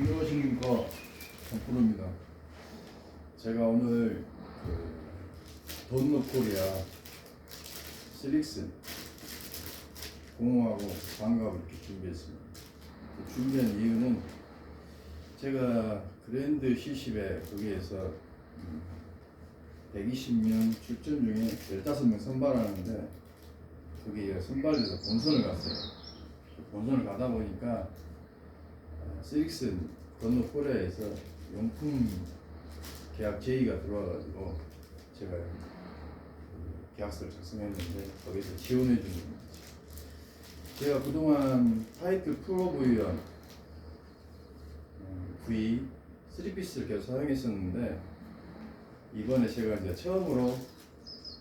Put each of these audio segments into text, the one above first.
안녕하십니까 정프로입니다. 제가 오늘 그 돈노 코리아 슬릭슨 공호하고 장갑을 이렇게 준비했습니다. 그 준비한 이유는 제가 그랜드 시십에 거기에서 음, 120명 출전 중에 15명 선발하는데 거기에 선발해서 본선을 갔어요. 그 본선을 가다 보니까 어, 스릭슨 건너 코리아에서 용품 계약 제의가 들어와가지고 제가 그 계약서를 작성했는데 거기서 지원해 주는 거죠. 제가 그동안 타이틀 프로브위원 음, V 3피스를 계속 사용했었는데 이번에 제가 이제 처음으로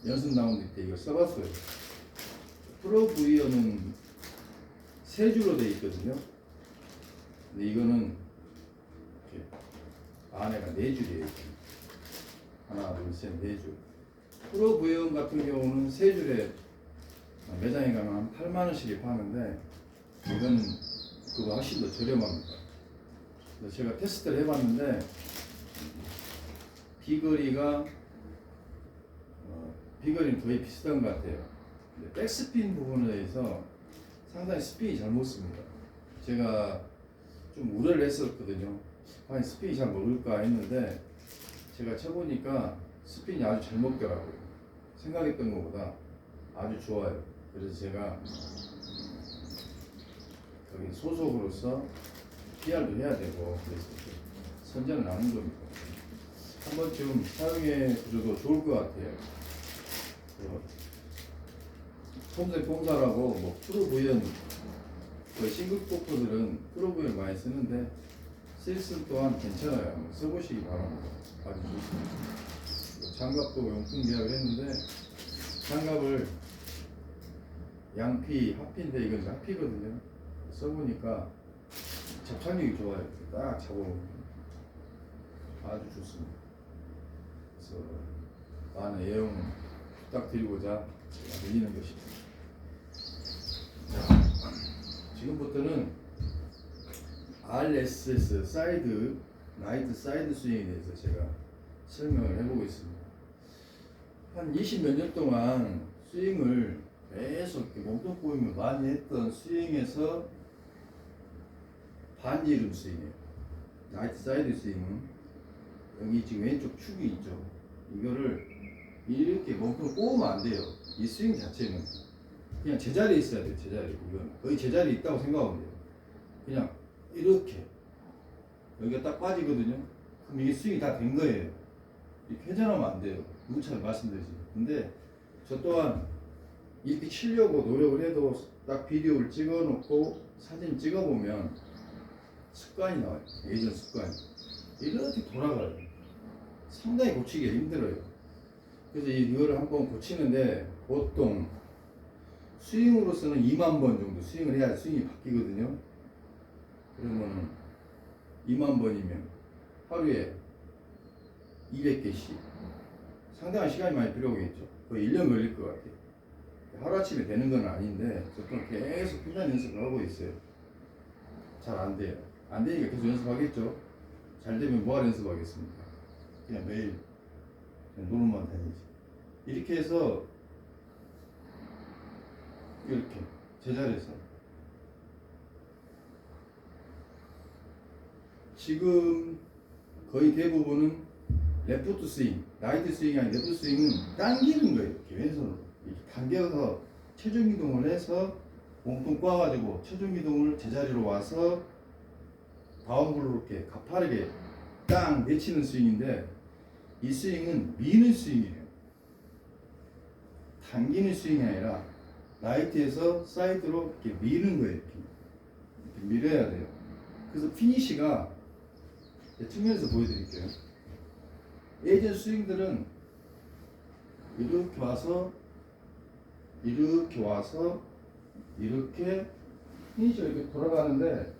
연습 라운드 때 이걸 써봤어요. 프로브위원은 세 줄로 돼 있거든요. 근데 이거는 이렇게 안에가 네 줄이에요. 하나, 둘, 셋, 네 줄. 프로 부회원 같은 경우는 세 줄에 매장에 가면 한 8만 원씩에 파는데 이건 그거 훨씬 더 저렴합니다. 제가 테스트를 해봤는데 비거리가 어, 비거리는 거의 비슷한 것 같아요. 백스핀 부분에 대해서 상당히 스핀이 잘 먹습니다. 제가 좀 우려를 했었거든요. 아니 스핀이 잘 먹을까 했는데 제가 쳐보니까 스핀이 아주 잘 먹더라고요. 생각했던 것보다 아주 좋아요. 그래서 제가 거기 소속으로서 PR도 해야 되고 그래서 선전을 하는 겁니다. 한 번쯤 사용해 보셔도 좋을 것 같아요. 그 톰색 공사라고 뭐 프로 부연 그 싱글 포크들은 프로 부연 많이 쓰는데 실슨 또한 괜찮아요. 써보시기 바랍니다. 아주 좋습니다. 그 장갑도 용품 계약을 했는데 장갑을 양피, 하피인데 이건 하피거든요. 써보니까 접착력이 좋아요. 딱 잡아보면 아주 좋습니다. 그래서 많은 애용 부탁드리고자 드리는 것입니다. 자, 지금부터는 RSS 사이드 라이트 사이드 스윙에 대해서 제가 설명을 해보겠습니다. 한 20 몇 년 동안 스윙을 계속 몸통 보이면 많이 했던 스윙에서 반지름 스윙이에요. 라이트 사이드 스윙은 여기 지금 왼쪽 축이 있죠. 이거를 이렇게 몸통 꼬으면 안 돼요. 이 스윙 자체는 그냥 제자리에 있어야 돼요. 제자리. 이건 거의 제자리에 있다고 생각하면 돼요. 그냥 이렇게 여기가 딱 빠지거든요. 그럼 이게 스윙이 다 된 거예요. 이렇게 회전하면 안 돼요. 누구처럼 말씀드리지. 근데 저 또한 이렇게 치려고 노력을 해도 딱 비디오를 찍어 놓고 사진 찍어 보면 습관이 나와요. 예전 습관이. 이렇게 돌아가요. 상당히 고치기가 힘들어요. 그래서 이거를 한번 고치는데 보통 스윙으로서는 2만 번 정도 스윙을 해야 스윙이 바뀌거든요. 그러면 2만 번이면 하루에 200개씩 상당한 시간이 많이 필요하겠죠. 거의 1년 걸릴 것 같아요. 하루아침에 되는 건 아닌데 저도 계속 필단 연습을 하고 있어요. 잘 안 돼요. 안 되니까 계속 연습하겠죠. 잘 되면 뭐하러 연습하겠습니까? 그냥 매일 그냥 놀러만 다니지. 이렇게 해서 이렇게 제자리에서 지금 거의 대부분은 레프트 스윙, 라이트 스윙이 아닌 레프트 스윙은 당기는 거예요. 이렇게 왼손으로 이렇게 당겨서 체중 이동을 해서 몸통 꽈가지고 체중 이동을 제자리로 와서 다운블로 이렇게 가파르게 땅 내치는 스윙인데 이 스윙은 미는 스윙이에요. 당기는 스윙이 아니라 라이트에서 사이드로 이렇게 미는 거예요. 이렇게, 밀어야 돼요. 그래서 피니시가 측면에서 보여드릴게요. 예전 스윙들은 이렇게 와서 이렇게 와서 이렇게 피니시가 이렇게 돌아가는데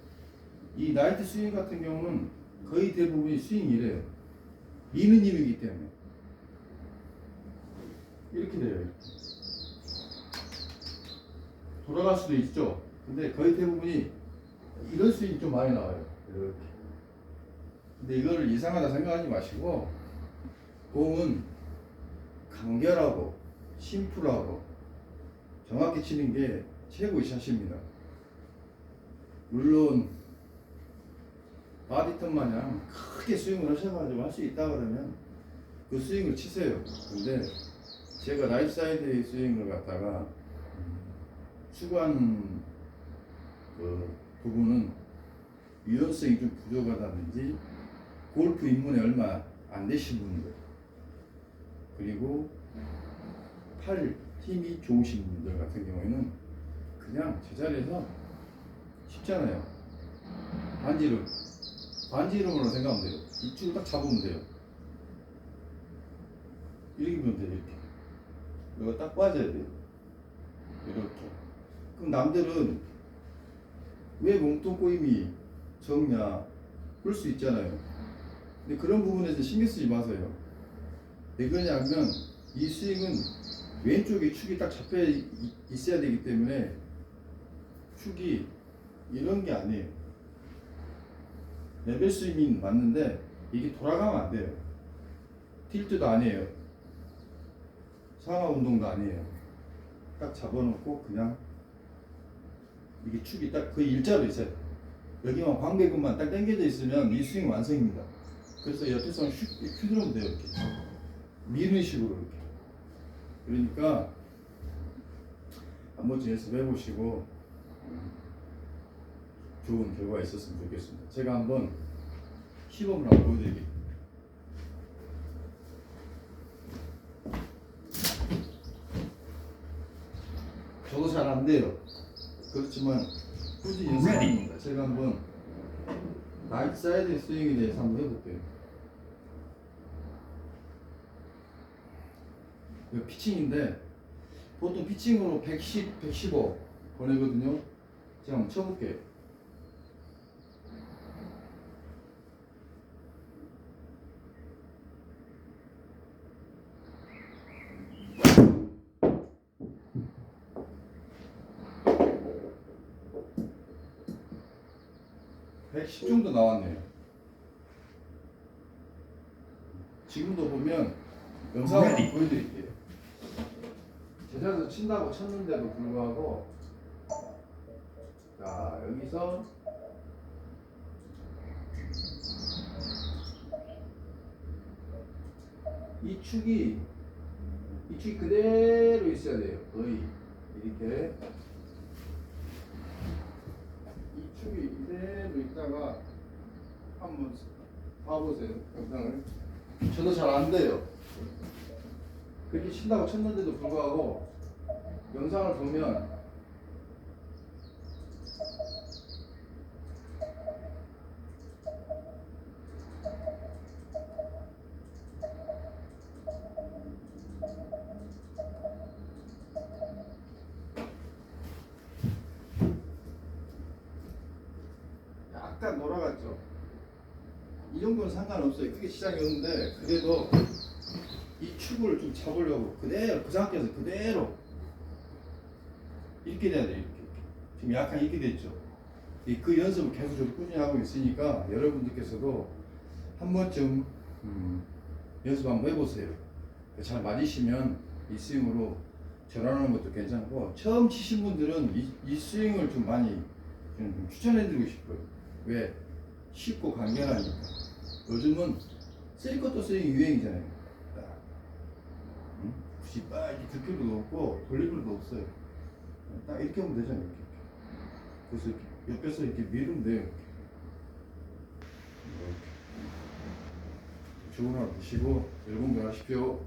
이 나이트 스윙 같은 경우는 거의 대부분이 스윙이 이래요. 미는 힘이기 때문에 이렇게 돼요. 이렇게. 돌아갈 수도 있죠. 근데 거의 대부분이 이런 스윙이 좀 많이 나와요. 이렇게 근데 이거를 이상하다 생각하지 마시고 공은 간결하고 심플하고 정확히 치는 게 최고의 샷입니다. 물론 바디턴 마냥 크게 스윙을 하셔가지고 할 수 있다 그러면 그 스윙을 치세요. 근데 제가 라이트 사이드의 스윙을 갖다가 추구하는 그 부분은 유연성이 좀 부족하다든지 골프 입문에 얼마 안 되신 분들 그리고 팔 힘이 좋으신 분들 같은 경우에는 그냥 제자리에서 쉽잖아요. 반지름 반지름으로 생각하면 돼요. 이쪽을 딱 잡으면 돼요. 이렇게 보면 돼요 이렇게. 이거 딱 빠져야 돼요. 이렇게 그럼 남들은 왜 몸통 꼬임이 적냐 그럴 수 있잖아요. 근데 그런 부분에서 신경 쓰지 마세요. 왜 그러냐면 이 스윙은 왼쪽에 축이 딱 잡혀 이- 있어야 되기 때문에 축이 이런 게 아니에요. 레벨 스윙이 맞는데 이게 돌아가면 안 돼요. 틸트도 아니에요. 상하 운동도 아니에요. 딱 잡아놓고 그냥 이게 축이 딱 거의 일자로 있어요. 여기만 광배근만 딱 당겨져 있으면 이 스윙 완성입니다. 그래서 옆에서 휙 휘두르면 돼요 이렇게 미는 식으로 이렇게. 그러니까 한 번쯤 연습해 보시고 좋은 결과가 있었으면 좋겠습니다. 제가 한번 시범을 한번 보여드릴게요. 저도 잘 안 돼요. 그렇지만 꾸준히 연습합니다. 제가 한번 라이트 사이드 스윙에 대해서 한번 해볼게요. 이거 피칭인데 보통 피칭으로 110, 115 보내거든요. 제가 한번 쳐볼게요. (110) 정도 나왔네요. 지금도 보면 영상을 보여드릴게요. 제자리에서 친다고 쳤는데도 불구하고 자 여기서 이 축이 이 축이 그대로 있어야 돼요. 거의. 이렇게 이 축이 있다가 한번 봐보세요 영상을. 저도 잘 안 돼요. 그렇게 친다고 쳤는데도 불구하고 영상을 보면 약간 돌아갔죠. 이 정도는 상관없어요. 크게 시장이 없는데 그래도 이 축을 좀 잡으려고 그대로 그 상태에서 그대로 이렇게 돼야 돼요. 이렇게. 지금 약간 이렇게 됐죠. 이그 연습을 계속 좀 꾸준히 하고 있으니까 여러분들께서도 한 번쯤 음, 연습 한번 해보세요. 잘 맞으시면 이 스윙으로 전환하는 것도 괜찮고 처음 치신 분들은 이, 이 스윙을 좀 많이 좀, 좀 추천해드리고 싶어요. 왜 쉽고 간결하니까. 요즘은 쓰리커터 스윙 유행이잖아요. 딱. 응? 굳이 막 이렇게 들 필요도 없고 필요도 없어요. 딱 이렇게 하면 되잖아요. 이렇게. 그래서 이렇게 옆에서 이렇게 밀으면 돼요. 이렇게. 이렇게. 좋은 하루 되시고 여러분 건강하십시오.